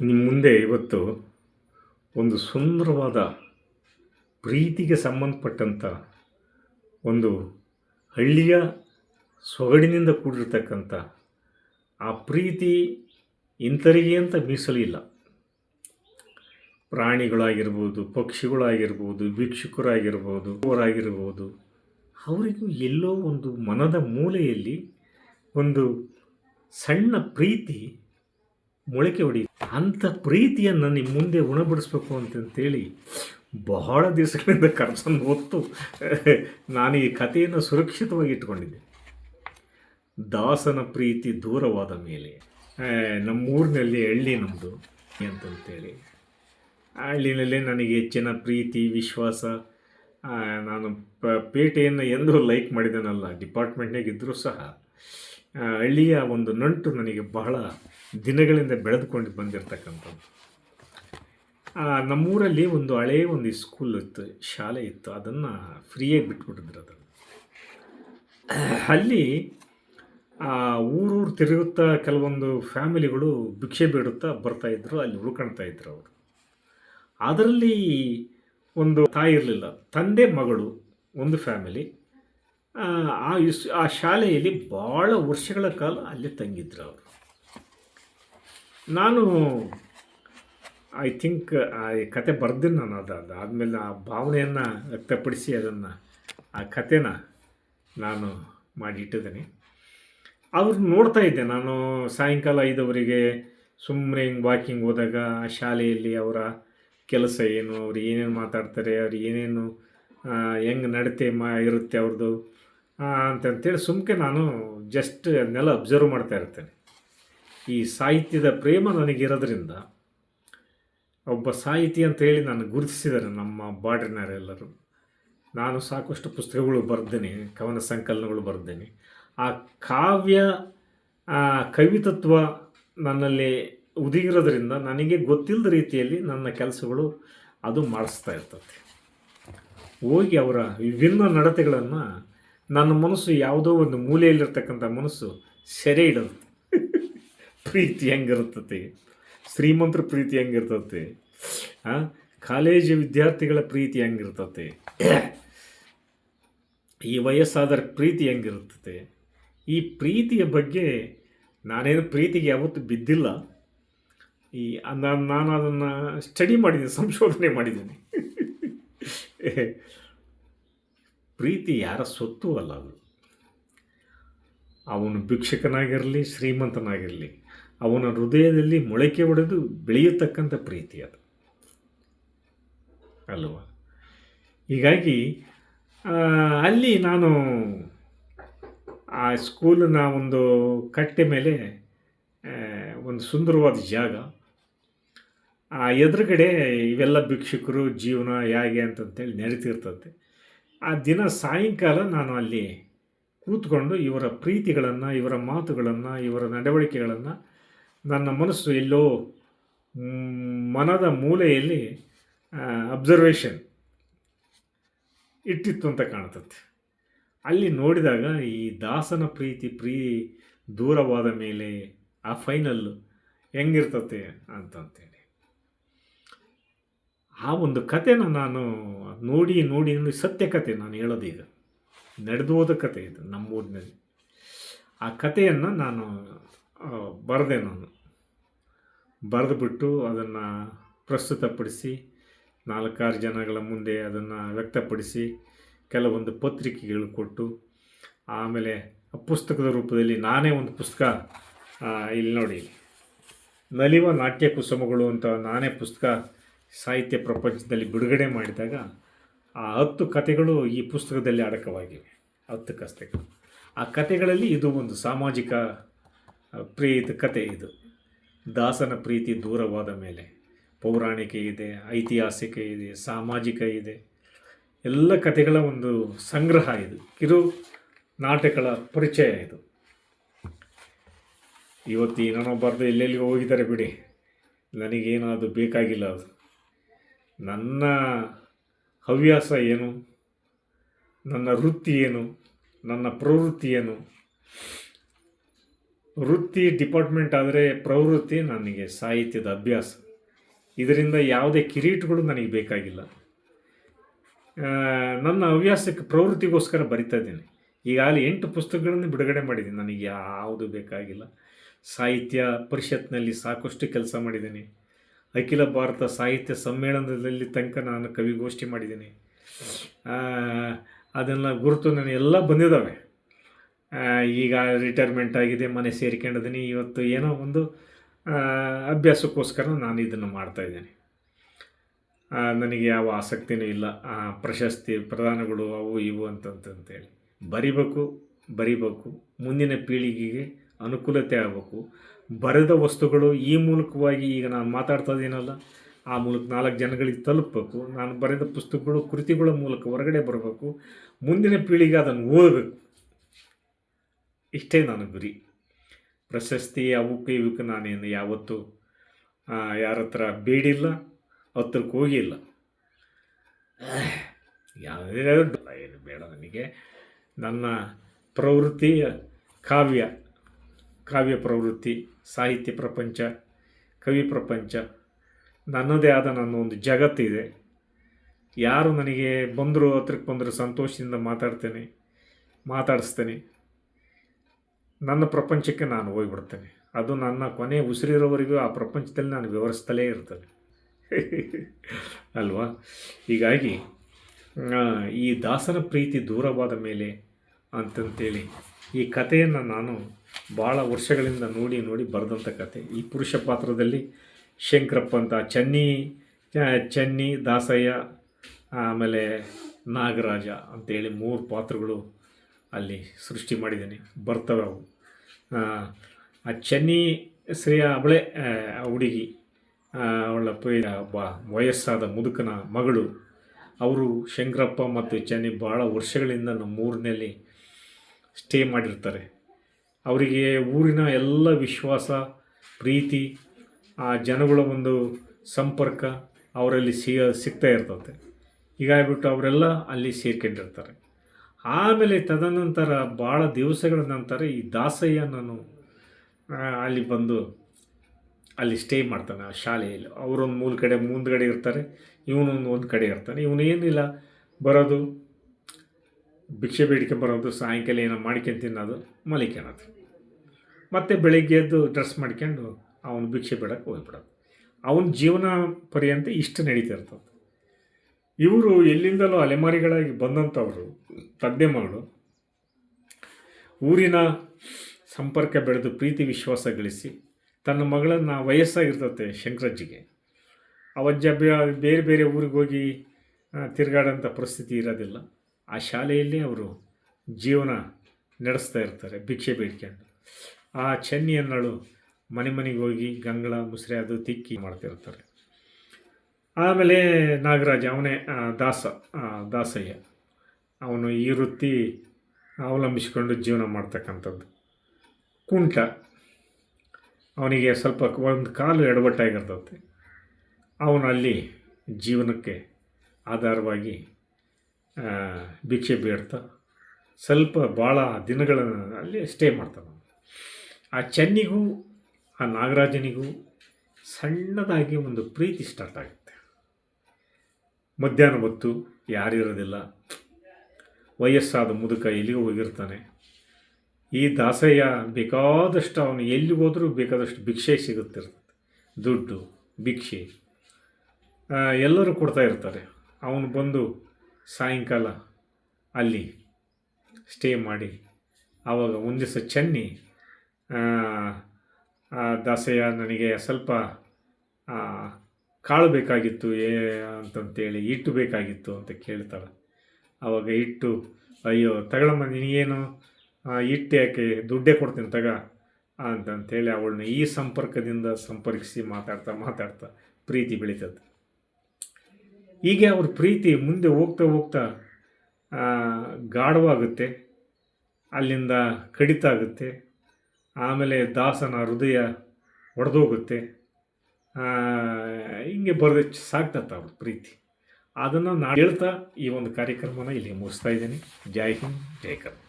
ನಿಮ್ಮ ಮುಂದೆ ಇವತ್ತು ಒಂದು ಸುಂದರವಾದ ಪ್ರೀತಿಗೆ ಸಂಬಂಧಪಟ್ಟಂಥ ಒಂದು ಹಳ್ಳಿಯ ಸೊಗಡಿನಿಂದ ಕೂಡಿರ್ತಕ್ಕಂಥ ಆ ಪ್ರೀತಿ ಇಂಥರಿಗೆ ಅಂತ ಮೀಸಲಿಲ್ಲ. ಪ್ರಾಣಿಗಳಾಗಿರ್ಬೋದು, ಪಕ್ಷಿಗಳಾಗಿರ್ಬೋದು, ಭಿಕ್ಷುಕರಾಗಿರ್ಬೋದು ಅವರಾಗಿರ್ಬೋದು ಅವರಿಗೂ ಎಲ್ಲೋ ಒಂದು ಮನದ ಮೂಲೆಯಲ್ಲಿ ಒಂದು ಸಣ್ಣ ಪ್ರೀತಿ ಮೊಳಕೆ ಹೊಡಿ ಅಂಥ ಪ್ರೀತಿಯನ್ನು ನಿಮ್ಮ ಮುಂದೆ ಉಣಬಡಿಸ್ಬೇಕು ಅಂತಂತೇಳಿ ಬಹಳ ದಿವಸಗಳಿಂದ ಕರ್ಸನ್ನು ಹೊತ್ತು ನಾನು ಈ ಕಥೆಯನ್ನು ಸುರಕ್ಷಿತವಾಗಿ ಇಟ್ಕೊಂಡಿದ್ದೆ. ದಾಸನ ಪ್ರೀತಿ ದೂರವಾದ ಮೇಲೆ ನಮ್ಮೂರಿನಲ್ಲಿ ಹಳ್ಳಿ ನಮ್ಮದು ಅಂತಂತೇಳಿ. ಹಳ್ಳಿನಲ್ಲಿ ನನಗೆ ಹೆಚ್ಚಿನ ಪ್ರೀತಿ, ವಿಶ್ವಾಸ ನಾನು ಪೇಟೆಯನ್ನು ಎಂದೂ ಲೈಕ್ ಮಾಡಿದನಲ್ಲ ಡಿಪಾರ್ಟ್ಮೆಂಟ್ನಾಗಿದ್ದರೂ ಸಹ. ಹಳ್ಳಿಯ ಒಂದು ನಂಟು ನನಗೆ ಬಹಳ ದಿನಗಳಿಂದ ಬೆಳೆದುಕೊಂಡು ಬಂದಿರತಕ್ಕಂಥದ್ದು. ನಮ್ಮೂರಲ್ಲಿ ಒಂದು ಹಳೆಯ ಒಂದು ಸ್ಕೂಲ್ ಇತ್ತು, ಶಾಲೆ ಇತ್ತು. ಅದನ್ನು ಫ್ರೀಯಾಗಿ ಬಿಟ್ಬಿಟ್ಟಿದ್ರು ಅದನ್ನು ಅಲ್ಲಿ ಊರೂರು ತಿರುಗುತ್ತಾ ಕೆಲವೊಂದು ಫ್ಯಾಮಿಲಿಗಳು ಭಿಕ್ಷೆ ಬೇಡುತ್ತಾ ಬರ್ತಾಯಿದ್ರು ಅಲ್ಲಿ ಉಳ್ಕೊಳ್ತಾ ಇದ್ರು ಅವರು. ಅದರಲ್ಲಿ ಒಂದು ತಾಯಿ ಇರಲಿಲ್ಲ. ತಂದೆ ಮಗಳು, ಒಂದು ಫ್ಯಾಮಿಲಿ ಆ, ಇಸ್ ಆ ಶಾಲೆಯಲ್ಲಿ ಭಾಳ ವರ್ಷಗಳ ಕಾಲ ಅಲ್ಲಿ ತಂಗಿದ್ರು ಅವರು. ನಾನು ಐ ಥಿಂಕ್ ಆ ಕತೆ ಬರ್ದಿನಿ ನಾನು ಅದು ಅದಾದಮೇಲೆ ಆ ಭಾವನೆಯನ್ನು ವ್ಯಕ್ತಪಡಿಸಿ ಅದನ್ನು ಆ ಕತೆನ ನಾನು ಮಾಡಿಟ್ಟಿದ್ದೀನಿ. ಅವ್ರು ನೋಡ್ತಾ ಇದ್ದೆ. ನಾನು ಸಾಯಂಕಾಲ ಐದವರೆಗೆ ಸುಮ್ಮನೆ ಹಿಂಗೆ ವಾಕಿಂಗ್ ಹೋದಾಗ ಆ ಶಾಲೆಯಲ್ಲಿ ಅವರ ಕೆಲಸ ಏನು ಅವ್ರು ಏನೇನು ಮಾತಾಡ್ತಾರೆ ಅವ್ರು ಏನೇನು ಹೆಂಗೆ ನಡತೆ ಮಾ ಇರುತ್ತೆ ಅವ್ರದ್ದು ಅಂತಂತೇಳಿ ಸುಮ್ಕೆ ನಾನು ಜಸ್ಟ್ ಅದನ್ನೆಲ್ಲ ಅಬ್ಸರ್ವ್ ಮಾಡ್ತಾ ಇರ್ತೇನೆ. ಈ ಸಾಹಿತ್ಯದ ಪ್ರೇಮ ನನಗಿರೋದ್ರಿಂದ ಒಬ್ಬ ಸಾಹಿತಿ ಅಂತ ಹೇಳಿ ನಾನು ಗುರುತಿಸಿದ್ದಾರೆ ನಮ್ಮ ಬಾಡ್ರಿನವರೆಲ್ಲರೂ. ನಾನು ಸಾಕಷ್ಟು ಪುಸ್ತಕಗಳು ಬರ್ದೇನೆ, ಕವನ ಸಂಕಲನಗಳು ಬರ್ದೇನೆ. ಆ ಕಾವ್ಯ ಕವಿತತ್ವ ನನ್ನಲ್ಲಿ ಉದಿಗಿರೋದ್ರಿಂದ ನನಗೆ ಗೊತ್ತಿಲ್ಲದ ರೀತಿಯಲ್ಲಿ ನನ್ನ ಕೆಲಸಗಳು ಅದು ಮಾಡಿಸ್ತಾ ಇರ್ತದೆ. ಹೋಗಿ ಅವರ ವಿಭಿನ್ನ ನಡತೆಗಳನ್ನು ನನ್ನ ಮನಸ್ಸು ಯಾವುದೋ ಒಂದು ಮೂಲೆಯಲ್ಲಿರ್ತಕ್ಕಂಥ ಮನಸ್ಸು ಸೆರೆ ಇಡೋದು. ಪ್ರೀತಿ ಹೆಂಗಿರ್ತತೆ ಶ್ರೀಮಂತರ ಪ್ರೀತಿ ಹೆಂಗಿರ್ತತೆ? ಕಾಲೇಜು ವಿದ್ಯಾರ್ಥಿಗಳ ಪ್ರೀತಿ ಹೆಂಗಿರ್ತತೆ? ಈ ವಯಸ್ಸಾದರ ಪ್ರೀತಿ ಹೆಂಗಿರ್ತತೆ ಈ ಪ್ರೀತಿಯ ಬಗ್ಗೆ ನಾನೇನು ಪ್ರೀತಿಗೆ ಯಾವತ್ತೂ ಬಿದ್ದಿಲ್ಲ. ಈ ನಾನು ನಾನು ಅದನ್ನು ಸ್ಟಡಿ ಮಾಡಿದ್ದೀನಿ, ಸಂಶೋಧನೆ ಮಾಡಿದ್ದೀನಿ. ಪ್ರೀತಿ ಯಾರ ಸೊತ್ತು ಅಲ್ಲ ಅದು. ಅವನು ಭಿಕ್ಷಕನಾಗಿರಲಿ, ಶ್ರೀಮಂತನಾಗಿರಲಿ, ಅವನ ಹೃದಯದಲ್ಲಿ ಮೊಳಕೆ ಒಡೆದು ಬೆಳೆಯತಕ್ಕಂಥ ಪ್ರೀತಿ ಅದು. ಅಲ್ವ? ಹೀಗಾಗಿ ಅಲ್ಲಿ ನಾನು ಆ ಸ್ಕೂಲಿನ ಒಂದು ಕಟ್ಟೆ ಮೇಲೆ ಒಂದು ಸುಂದರವಾದ ಜಾಗ. ಆ ಎದುರುಗಡೆ ಇವೆಲ್ಲ ಭಿಕ್ಷುಕರು, ಜೀವನ ಹೇಗೆ ಅಂತಂತೇಳಿ ನಡೀತಿರ್ತದೆ ಆ ದಿನ ಸಾಯಂಕಾಲ ನಾನು ಅಲ್ಲಿ ಕೂತ್ಕೊಂಡು ಇವರ ಪ್ರೀತಿಗಳನ್ನು, ಇವರ ಮಾತುಗಳನ್ನು, ಇವರ ನಡವಳಿಕೆಗಳನ್ನು ನನ್ನ ಮನಸ್ಸು ಎಲ್ಲೋ ಮನದ ಮೂಲೆಯಲ್ಲಿ ಅಬ್ಸರ್ವೇಷನ್ ಇಟ್ಟಿತ್ತು ಅಂತ ಕಾಣ್ತದೆ. ಅಲ್ಲಿ ನೋಡಿದಾಗ ಈ ದಾಸನ ಪ್ರೀತಿ ಪ್ರೀ ದೂರವಾದ ಮೇಲೆ ಆ ಫೈನಲ್ಲು ಹೆಂಗಿರ್ತತೆ ಅಂತಂತೇಳಿ ಆ ಒಂದು ಕಥೆನ ನಾನು ನೋಡಿ ನೋಡಿ ನೋಡಿ ಸತ್ಯ ಕತೆ ನಾನು ಹೇಳೋದೀಗ ನಡೆದು ಹೋದ ಕತೆ ಇದು ನಮ್ಮೂರಿನಲ್ಲಿ. ಆ ಕಥೆಯನ್ನು ನಾನು ಬರೆದೆ ನಾನು. ಬರೆದುಬಿಟ್ಟು ಅದನ್ನು ಪ್ರಸ್ತುತಪಡಿಸಿ, ನಾಲ್ಕಾರು ಜನಗಳ ಮುಂದೆ ಅದನ್ನು ವ್ಯಕ್ತಪಡಿಸಿ, ಕೆಲವೊಂದು ಪತ್ರಿಕೆಗಳು ಕೊಟ್ಟು, ಆಮೇಲೆ ಪುಸ್ತಕದ ರೂಪದಲ್ಲಿ ನಾನೇ ಒಂದು ಪುಸ್ತಕ ಇಲ್ಲಿ ನೋಡಿ. ನಲಿವ ನಾಟ್ಯ ಕುಸುಮಗಳು ಅಂತ ನಾನೇ ಪುಸ್ತಕ ಸಾಹಿತ್ಯ ಪ್ರಪಂಚದಲ್ಲಿ ಬಿಡುಗಡೆ ಮಾಡಿದಾಗ ಆ ಹತ್ತು ಕಥೆಗಳು ಈ ಪುಸ್ತಕದಲ್ಲಿ ಅಡಕವಾಗಿವೆ. ಹತ್ತು ಕಥೆಗಳು. ಆ ಕಥೆಗಳಲ್ಲಿ ಇದು ಒಂದು ಸಾಮಾಜಿಕ ಪ್ರೀತ ಕತೆ ಇದು. ದಾಸನ ಪ್ರೀತಿ ದೂರವಾದ ಮೇಲೆ. ಪೌರಾಣಿಕ ಇದೆ, ಐತಿಹಾಸಿಕ ಇದೆ, ಸಾಮಾಜಿಕ ಇದೆ. ಎಲ್ಲ ಕಥೆಗಳ ಒಂದು ಸಂಗ್ರಹ ಇದು. ಕಿರು ನಾಟಕಗಳ ಪರಿಚಯ ಇದು. ಇವತ್ತು ಏನೇನೋ ಬರೆದು ಎಲ್ಲೆಲ್ಲಿಗೆ ಹೋಗಿದ್ದಾರೆ ಬಿಡಿ. ನನಗೇನಾದರೂ ಬೇಕಾಗಿಲ್ಲ ಅದು. ನನ್ನ ಹವ್ಯಾಸ ಏನು? ನನ್ನ ವೃತ್ತಿ ಏನು? ನನ್ನ ಪ್ರವೃತ್ತಿ ಏನು? ವೃತ್ತಿ ಡಿಪಾರ್ಟ್ಮೆಂಟ್ ಆದರೆ ಪ್ರವೃತ್ತಿ ನನಗೆ ಸಾಹಿತ್ಯದ ಅಭ್ಯಾಸ. ಇದರಿಂದ ಯಾವುದೇ ಕಿರೀಟಗಳು ನನಗೆ ಬೇಕಾಗಿಲ್ಲ. ನನ್ನ ಹವ್ಯಾಸಕ್ಕೆ ಪ್ರವೃತ್ತಿಗೋಸ್ಕರ ಬರಿತಾ ಇದ್ದೀನಿ. ಈಗಾಗಲೇ ಎಂಟು ಪುಸ್ತಕಗಳನ್ನು ಬಿಡುಗಡೆ ಮಾಡಿದ್ದೀನಿ. ನನಗೆ ಯಾವುದು ಬೇಕಾಗಿಲ್ಲ. ಸಾಹಿತ್ಯ ಪರಿಷತ್ನಲ್ಲಿ ಸಾಕಷ್ಟು ಕೆಲಸ ಮಾಡಿದ್ದೀನಿ. ಅಖಿಲ ಭಾರತ ಸಾಹಿತ್ಯ ಸಮ್ಮೇಳನದಲ್ಲಿ ತನಕ ನಾನು ಕವಿಗೋಷ್ಠಿ ಮಾಡಿದ್ದೀನಿ. ಅದನ್ನು ಗುರುತು ನನಗೆ ಎಲ್ಲ ಬಂದಿದ್ದಾವೆ. ಈಗ ರಿಟೈರ್ಮೆಂಟ್ ಆಗಿದೆ, ಮನೆ ಸೇರಿಕೊಂಡಿದ್ದೀನಿ. ಇವತ್ತು ಏನೋ ಒಂದು ಅಭ್ಯಾಸಕ್ಕೋಸ್ಕರ ನಾನು ಇದನ್ನು ಮಾಡ್ತಾಯಿದ್ದೀನಿ ನನಗೆ ಯಾವ ಆಸಕ್ತಿನೂ ಇಲ್ಲ. ಪ್ರಶಸ್ತಿ ಪ್ರಧಾನಗಳು ಅವು ಇವು ಅಂತಂತಂತೇಳಿ. ಬರಿಬೇಕು ಬರಿಬೇಕು. ಮುಂದಿನ ಪೀಳಿಗೆಗೆ ಅನುಕೂಲತೆ ಆಗಬೇಕು. ಬರೆದ ವಸ್ತುಗಳು ಈ ಮೂಲಕವಾಗಿ ಈಗ ನಾನು ಮಾತಾಡ್ತದೇನಲ್ಲ ಆ ಮೂಲಕ ನಾಲ್ಕು ಜನಗಳಿಗೆ ತಲುಪಬೇಕು. ನಾನು ಬರೆದ ಪುಸ್ತಕಗಳು, ಕೃತಿಗಳ ಮೂಲಕ ಹೊರಗಡೆ ಬರಬೇಕು. ಮುಂದಿನ ಪೀಳಿಗೆ ಅದನ್ನು ಓದಬೇಕು. ಇಷ್ಟೇ ನನ್ನ ಗುರಿ. ಪ್ರಶಸ್ತಿ ಅವಕ್ಕೆ ಇವಕ್ಕೆ ನಾನೇನು ಯಾವತ್ತೂ ಯಾರ ಹತ್ರ ಬೇಡಿಲ್ಲ, ಹತ್ರಕ್ಕೆ ಹೋಗಿಲ್ಲ. ಯಾವುದೇ ಏನು ಬೇಡ ನನಗೆ. ನನ್ನ ಪ್ರವೃತ್ತಿಯ ಕಾವ್ಯ. ಕಾವ್ಯ ಪ್ರವೃತ್ತಿ, ಸಾಹಿತ್ಯ ಪ್ರಪಂಚ, ಕವಿ ಪ್ರಪಂಚ, ನನ್ನದೇ ಆದ ನನ್ನ ಒಂದು ಜಗತ್ತಿದೆ. ಯಾರು ನನಗೆ ಬಂದರೂ, ಹತ್ರಕ್ಕೆ ಬಂದರೂ ಸಂತೋಷದಿಂದ ಮಾತಾಡ್ತೇನೆ, ಮಾತಾಡಿಸ್ತೇನೆ. ನನ್ನ ಪ್ರಪಂಚಕ್ಕೆ ನಾನು ಹೋಗ್ಬಿಡ್ತೇನೆ. ಅದು ನನ್ನ ಕೊನೆ ಉಸಿರಿರೋವರೆಗೂ ಆ ಪ್ರಪಂಚದಲ್ಲಿ ನಾನು ವಿವರಿಸ್ತಲೇ ಇರ್ತೇನೆ. ಅಲ್ವಾ? ಹೀಗಾಗಿ ಈ ದಾಸನ ಪ್ರೀತಿ ದೂರವಾದ ಮೇಲೆ ಅಂತಂತೇಳಿ ಈ ಕಥೆಯನ್ನು ನಾನು ಭಾಳ ವರ್ಷಗಳಿಂದ ನೋಡಿ ನೋಡಿ ಬರೆದಂಥ ಕತೆ ಈ ಪುರುಷ ಪಾತ್ರದಲ್ಲಿ ಶಂಕರಪ್ಪ ಅಂತ ಚನ್ನಿ ಚನ್ನಿ ದಾಸಯ್ಯ ಆಮೇಲೆ ನಾಗರಾಜ ಅಂತೇಳಿ ಮೂರು ಪಾತ್ರಗಳು ಅಲ್ಲಿ ಸೃಷ್ಟಿ ಮಾಡಿದ್ದೀನಿ ಬರ್ತವೆ ಅವು. ಆ, ಚನ್ನಿ ಶ್ರೇಯ ಅವಳೆ ಹುಡುಗಿ ಅವಳ ಪ- ವಯಸ್ಸಾದ ಮುದುಕನ ಮಗಳು. ಅವರು ಶಂಕರಪ್ಪ ಮತ್ತು ಚನ್ನಿ ಭಾಳ ವರ್ಷಗಳಿಂದ ನಮ್ಮ ಊರಿನಲ್ಲಿ ಸ್ಟೇ ಮಾಡಿರ್ತಾರೆ. ಅವರಿಗೆ ಊರಿನ ಎಲ್ಲ ವಿಶ್ವಾಸ, ಪ್ರೀತಿ, ಆ ಜನಗಳ ಒಂದು ಸಂಪರ್ಕ ಅವರಲ್ಲಿ ಸಿಗ, ಸಿಗ್ತಾ ಇರ್ತದೆ. ಹೀಗಾಗಿಬಿಟ್ಟು ಅವರೆಲ್ಲ ಅಲ್ಲಿ ಸೇರ್ಕೊಂಡಿರ್ತಾರೆ. ಆಮೇಲೆ ತದನಂತರ ಭಾಳ ದಿವಸಗಳ ನಂತರ ಈ ದಾಸಯ್ಯ ನಾನು ಅಲ್ಲಿ ಬಂದು ಅಲ್ಲಿ ಸ್ಟೇ ಮಾಡ್ತಾನೆ ಆ ಶಾಲೆಯಲ್ಲಿ. ಅವರೊಂದು ಮೂಲ ಕಡೆ, ಮುಂದ್ಗಡೆ ಇರ್ತಾರೆ, ಇವನೊಂದು ಒಂದು ಕಡೆ ಇರ್ತಾನೆ. ಇವನೇನಿಲ್ಲ, ಬರೋದು ಭಿಕ್ಷೆ ಬೇಡಿಕೆ ಬರೋದು ಸಾಯಂಕಾಲ ಏನೋ ಮಾಡ್ಕೊಂಡು ತಿನ್ನೋದು ಮಲಿಕೊಳ್ಳೋದು ಮತ್ತು ಬೆಳಿಗ್ಗೆ ಎದ್ದು ಡ್ರೆಸ್ ಮಾಡ್ಕೊಂಡು ಅವನು ಭಿಕ್ಷೆ ಬೇಡಕ್ಕೆ ಹೋಗ್ಬಿಡೋದು. ಅವನ ಜೀವನ ಪರ್ಯಂತ ಇಷ್ಟು ನಡೀತಾ ಇರ್ತದೆ. ಇವರು ಎಲ್ಲಿಂದಲೂ ಅಲೆಮಾರಿಗಳಾಗಿ ಬಂದಂಥವರು ತಂದೆ ಮಗಳು, ಊರಿನ ಸಂಪರ್ಕ ಬೆಳೆದು ಪ್ರೀತಿ ವಿಶ್ವಾಸ ಗಳಿಸಿ ತನ್ನ ಮಗಳನ್ನು ವಯಸ್ಸಾಗಿರ್ತತೆ ಶಂಕರಜ್ಜಿಗೆ. ಅವಜ್ಜ ಬೇರೆ ಬೇರೆ ಊರಿಗೆ ಹೋಗಿ ತಿರುಗಾಡೋಂಥ ಪರಿಸ್ಥಿತಿ ಇರೋದಿಲ್ಲ. ಆ ಶಾಲೆಯಲ್ಲಿ ಅವರು ಜೀವನ ನಡೆಸ್ತಾ ಇರ್ತಾರೆ, ಭಿಕ್ಷೆ ಬೇಡ್ಕೊಂಡು. ಆ ಚೆನ್ನಿ ಅನ್ನಳು ಮನೆ ಮನೆಗೆ ಹೋಗಿ ಗಂಗಳ, ಮುಸ್ರೆ ಅದು ತಿಕ್ಕಿ ಮಾಡ್ತಿರ್ತಾರೆ ಆಮೇಲೆ ನಾಗರಾಜ, ಅವನೇ ದಾಸ ದಾಸಯ್ಯ. ಅವನು ಈ ವೃತ್ತಿ ಅವಲಂಬಿಸಿಕೊಂಡು ಜೀವನ ಮಾಡ್ತಕ್ಕಂಥದ್ದು. ಕುಂಟ, ಅವನಿಗೆ ಸ್ವಲ್ಪ ಒಂದು ಕಾಲು ಅವನು ಅಲ್ಲಿ ಜೀವನಕ್ಕೆ ಆಧಾರವಾಗಿ ಭಿಕ್ಷೆ ಬೇಡ್ತಾ ಸ್ವಲ್ಪ ಭಾಳ ದಿನಗಳನ್ನು ಅಲ್ಲಿ ಸ್ಟೇ ಮಾಡ್ತಾನೆ ಆ ಚೆನ್ನಿಗೂ, ಆ ನಾಗರಾಜನಿಗೂ ಸಣ್ಣದಾಗಿ ಒಂದು ಪ್ರೀತಿ ಸ್ಟಾರ್ಟ್ ಆಗುತ್ತೆ. ಮಧ್ಯಾಹ್ನ ಹೊತ್ತು ಯಾರಿರೋದಿಲ್ಲ ವಯಸ್ಸಾದ ಮುದುಕ ಎಲ್ಲಿಗೂ ಹೋಗಿರ್ತಾನೆ. ಈ ದಾಸಯ್ಯ ಬೇಕಾದಷ್ಟು ಅವನು ಎಲ್ಲಿ ಹೋದರೂ ಬೇಕಾದಷ್ಟು ಭಿಕ್ಷೆ ಸಿಗುತ್ತಿರ್ತದೆ ದುಡ್ಡು, ಭಿಕ್ಷೆ ಎಲ್ಲರೂ ಕೊಡ್ತಾ ಇರ್ತಾರೆ. ಅವನು ಬಂದು ಸಾಯಂಕಾಲ ಅಲ್ಲಿ ಸ್ಟೇ ಮಾಡಿ. ಆವಾಗ ಒಂದು ದಿವಸ ಚೆನ್ನಿ ದಾಸಯ್ಯ ನನಗೆ ಸ್ವಲ್ಪ ಕಾಳು ಬೇಕಾಗಿತ್ತು, ಏ, ಅಂತಂತೇಳಿ ಹಿಟ್ಟು ಬೇಕಾಗಿತ್ತು ಅಂತ ಕೇಳ್ತಾಳೆ. ಆವಾಗ ಹಿಟ್ಟು, ಅಯ್ಯೋ, ತಗೊಳಮ್ಮ, ನಿನಗೇನು ಹಿಟ್ಟು ಯಾಕೆ, ದುಡ್ಡೇ ಕೊಡ್ತೀನಿ, ತಗ, ಅಂತಂತೇಳಿ ಅವಳನ್ನ ಈ ಸಂಪರ್ಕದಿಂದ ಸಂಪರ್ಕಿಸಿ ಮಾತಾಡ್ತಾ ಮಾತಾಡ್ತಾ ಪ್ರೀತಿ ಬೆಳೀತದೆ. ಹೀಗೆ ಅವ್ರ ಪ್ರೀತಿ ಮುಂದೆ ಹೋಗ್ತಾ ಹೋಗ್ತಾ ಗಾಢವಾಗುತ್ತೆ, ಅಲ್ಲಿಂದ ಕಡಿತ ಆಗುತ್ತೆ ಆಮೇಲೆ ದಾಸನ ಹೃದಯ ಒಡೆದೋಗುತ್ತೆ ಹಿಂಗೆ ಬರೆದ ಸಾಕ್ತತ್ತ ಅವ್ರ ಪ್ರೀತಿ. ಅದನ್ನು ನಾನು ಹೇಳ್ತಾ ಈ ಒಂದು ಕಾರ್ಯಕ್ರಮನ ಇಲ್ಲಿ ಮುಗಿಸ್ತಾ ಇದ್ದೀನಿ. ಜೈ ಹಿಂದ್, ಜೈ ಕರ್ನಾಟಕ.